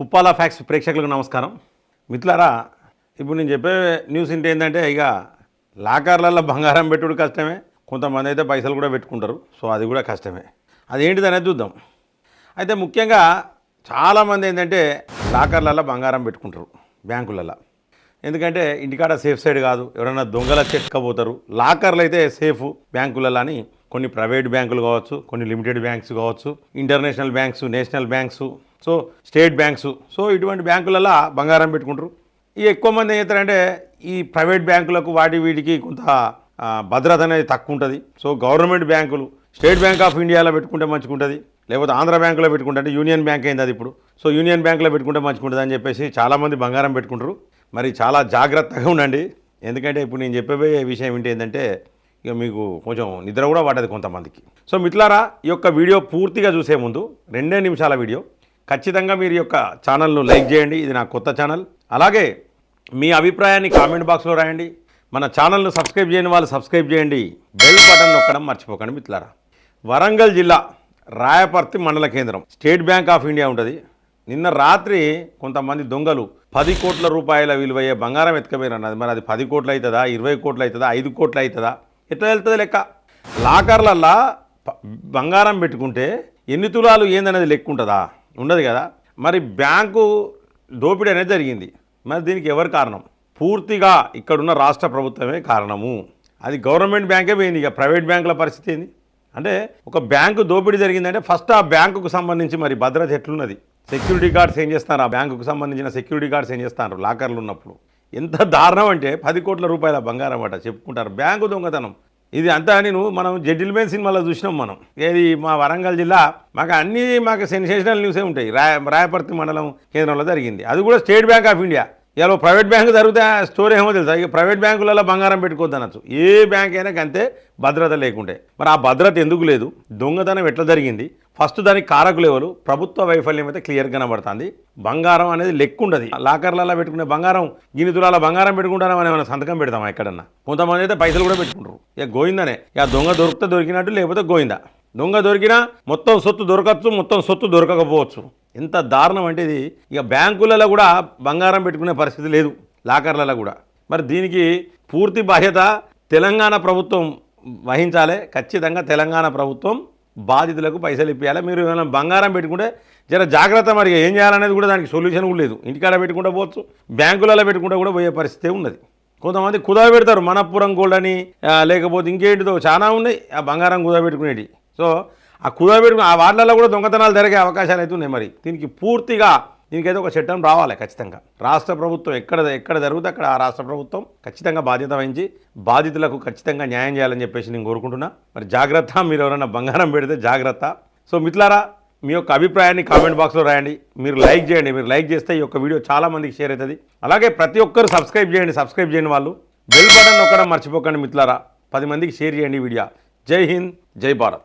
Puppala fax ప్రేక్షకులకు నమస్కారం. మిత్రులారా ఇప్పుడు నేను చెప్పే న్యూస్ ఇంటి ఏంటంటే ఇక లాకర్లలో బంగారం పెట్టుడు కష్టమే కొంతమంది అయితే పైసలు కూడా పెట్టుకుంటారు సో అది కూడా కష్టమే. అదేంటిది అనేది చూద్దాం. అయితే ముఖ్యంగా చాలామంది ఏంటంటే లాకర్లలో బంగారం పెట్టుకుంటారు బ్యాంకులలో ఎందుకంటే ఇంటికాడ సేఫ్ సైడ్ కాదు ఎవరైనా దొంగల చెట్టుకపోతారు లాకర్లు అయితే సేఫ్ బ్యాంకులలో అని కొన్ని ప్రైవేట్ బ్యాంకులు కావచ్చు కొన్ని లిమిటెడ్ బ్యాంక్స్ కావచ్చు international banks national banks so state banks. So ఇటువంటి బ్యాంకులలో బంగారం పెట్టుకుంటారు. ఈ ఎక్కువ మంది ఏం చేస్తారంటే ఈ ప్రైవేట్ బ్యాంకులకు వాటి వీటికి కొంత భద్రత అనేది తక్కువ ఉంటుంది సో గవర్నమెంట్ బ్యాంకులు స్టేట్ బ్యాంక్ ఆఫ్ ఇండియాలో పెట్టుకుంటే మంచిగుంటుంది. లేకపోతే ఆంధ్ర బ్యాంకులో పెట్టుకుంటే అంటే యూనియన్ బ్యాంక్ అయింది అది ఇప్పుడు. సో యూనియన్ బ్యాంకులో పెట్టుకుంటే మంచిగుంటుంది అని చెప్పేసి చాలామంది బంగారం పెట్టుకుంటారు. మరి చాలా జాగ్రత్తగా ఉండండి. ఎందుకంటే ఇప్పుడు నేను చెప్పబోయే విషయం ఏంటి ఏంటంటే ఇక మీకు కొంచెం నిద్ర కూడా పడ్డది కొంతమందికి. సో మిట్లారా ఈ యొక్క వీడియో పూర్తిగా చూసే ముందు రెండే నిమిషాల వీడియో. ఖచ్చితంగా మీరు యొక్క ఛానల్ను లైక్ చేయండి. ఇది నా కొత్త ఛానల్. అలాగే మీ అభిప్రాయాన్ని కామెంట్ బాక్స్లో రాయండి. మన ఛానల్ను సబ్స్క్రైబ్ చేయని వాళ్ళు సబ్స్క్రైబ్ చేయండి. బెల్ బటన్ నొక్కడం మర్చిపోకండి మిత్రులారా. వరంగల్ జిల్లా రాయపర్తి మండల కేంద్రం. స్టేట్ బ్యాంక్ ఆఫ్ ఇండియా ఉంటుంది. నిన్న రాత్రి కొంతమంది దొంగలు పది కోట్ల రూపాయల విలువయ్యే బంగారం ఎత్తుకపోయారు అన్నది మరి అది పది కోట్లు అవుతుందా? ఇరవై కోట్లు అవుతుందా? ఐదు కోట్లు అవుతుందా? ఎట్లా వెళ్తుంది లెక్క? లాకర్లల్లా బంగారం పెట్టుకుంటే ఎన్ని తులాలు ఏందనేది లెక్క ఉంటుందా ఉండదు కదా. మరి బ్యాంకు దోపిడీ అనేది జరిగింది. మరి దీనికి ఎవరు కారణం? పూర్తిగా ఇక్కడున్న రాష్ట్ర ప్రభుత్వమే కారణము. అది గవర్నమెంట్ బ్యాంకే పోయింది. ఇక ప్రైవేట్ బ్యాంకుల పరిస్థితి ఏంది? అంటే ఒక బ్యాంకు దోపిడీ జరిగిందంటే ఫస్ట్ ఆ బ్యాంకుకు సంబంధించి మరి భద్రత ఎట్లున్నది? సెక్యూరిటీ గార్డ్స్ ఏం చేస్తారు ఆ బ్యాంకుకు సంబంధించిన సెక్యూరిటీ గార్డ్స్ ఏం చేస్తారు లాకర్లు ఉన్నప్పుడు. ఎంత దారుణం అంటే పది కోట్ల రూపాయల బంగారం అట చెప్పుకుంటారు. బ్యాంకు దొంగతనం. ఇది అంతా నేను మనం జెంటిల్మెన్ సినిమాలో చూసినాం మనం. ఏది మా వరంగల్ జిల్లా మాకు అన్నీ మాకు సెన్సేషనల్ న్యూసే ఉంటాయి. రాయ రాయపర్తి మండలం కేంద్రంలో జరిగింది. అది కూడా స్టేట్ బ్యాంక్ ఆఫ్ ఇండియా. ఇలా ప్రైవేట్ బ్యాంకు జరిగితే స్టోరీ ఏమో తెలుసా? ఇక ప్రైవేట్ బ్యాంకులలో బంగారం పెట్టుకోవద్దు అనొచ్చు. ఏ బ్యాంక్ అయినా అంతే భద్రత లేకుంటే మరి ఆ భద్రత ఎందుకు లేదు? దొంగతనం ఎట్లా జరిగింది? ఫస్ట్ దానికి కారకులు ఎవరు? ప్రభుత్వ వైఫల్యం అయితే క్లియర్ కనబడుతుంది. బంగారం అనేది లెక్క ఉండదు లాకర్లలో పెట్టుకునే బంగారం గిని తులాల బంగారం పెట్టుకుంటారా మనం ఏమైనా సంతకం పెడతామా ఎక్కడన్నా? కొంతమంది అయితే పైసలు కూడా పెట్టుకుంటారు. ఇక గోయిందనే ఇక దొంగ దొరికితే దొరికినట్టు లేకపోతే గోయిందా దొంగ దొరికినా మొత్తం సొత్తు దొరకచ్చు మొత్తం సొత్తు దొరకకపోవచ్చు. ఎంత దారుణం అంటే ఇది. ఇక బ్యాంకులలో కూడా బంగారం పెట్టుకునే పరిస్థితి లేదు. లాకర్లలో కూడా. మరి దీనికి పూర్తి బాధ్యత తెలంగాణ ప్రభుత్వం వహించాలి. ఖచ్చితంగా తెలంగాణ ప్రభుత్వం బాధితులకు పైసలు ఇప్పించాలి మీరు ఏమైనా బంగారం పెట్టుకుంటే జర జాగ్రత్త మరి ఏం చేయాలనేది కూడా దానికి సొల్యూషన్ కూడా లేదు. ఇంటికాడ పెట్టుకుంటూ పోవచ్చు బ్యాంకులలో పెట్టుకుంటూ కూడా పోయే పరిస్థితి ఉన్నది. కొంతమంది కుదా పెడతారు మనప్పురం గోల్డ్ అని లేకపోతే ఇంకేంటిదో చాలా ఉన్నాయి ఆ బంగారం కుదా పెట్టుకునేటి. సో ఆ కుదా పెట్టుకుని ఆ వాటిలలో కూడా దొంగతనాలు జరిగే అవకాశాలు అయితే ఉన్నాయి మరి. దీనికి పూర్తిగా దీనికైతే ఒక చట్టం రావాలి ఖచ్చితంగా. రాష్ట్ర ప్రభుత్వం ఎక్కడ ఎక్కడ జరుగుతే అక్కడ ఆ రాష్ట్ర ప్రభుత్వం ఖచ్చితంగా బాధ్యత వహించి బాధితులకు ఖచ్చితంగా న్యాయం చేయాలని చెప్పేసి నేను కోరుకుంటున్నా. మరి జాగ్రత్త మీరు ఎవరైనా బంగారం పెడితే జాగ్రత్త. సో మిత్లారా మీ యొక్క అభిప్రాయాన్ని కామెంట్ బాక్స్లో రాయండి. మీరు లైక్ చేయండి. మీరు లైక్ చేస్తే ఈ యొక్క వీడియో చాలా మందికి షేర్ అవుతుంది. అలాగే ప్రతి ఒక్కరు సబ్స్క్రైబ్ చేయండి సబ్స్క్రైబ్ చేయని వాళ్ళు. బెల్ బటన్ నొక్కడం మర్చిపోకండి మిత్రులారా. పది మందికి షేర్ చేయండి ఈ వీడియో. జై హింద్ జై భారత్.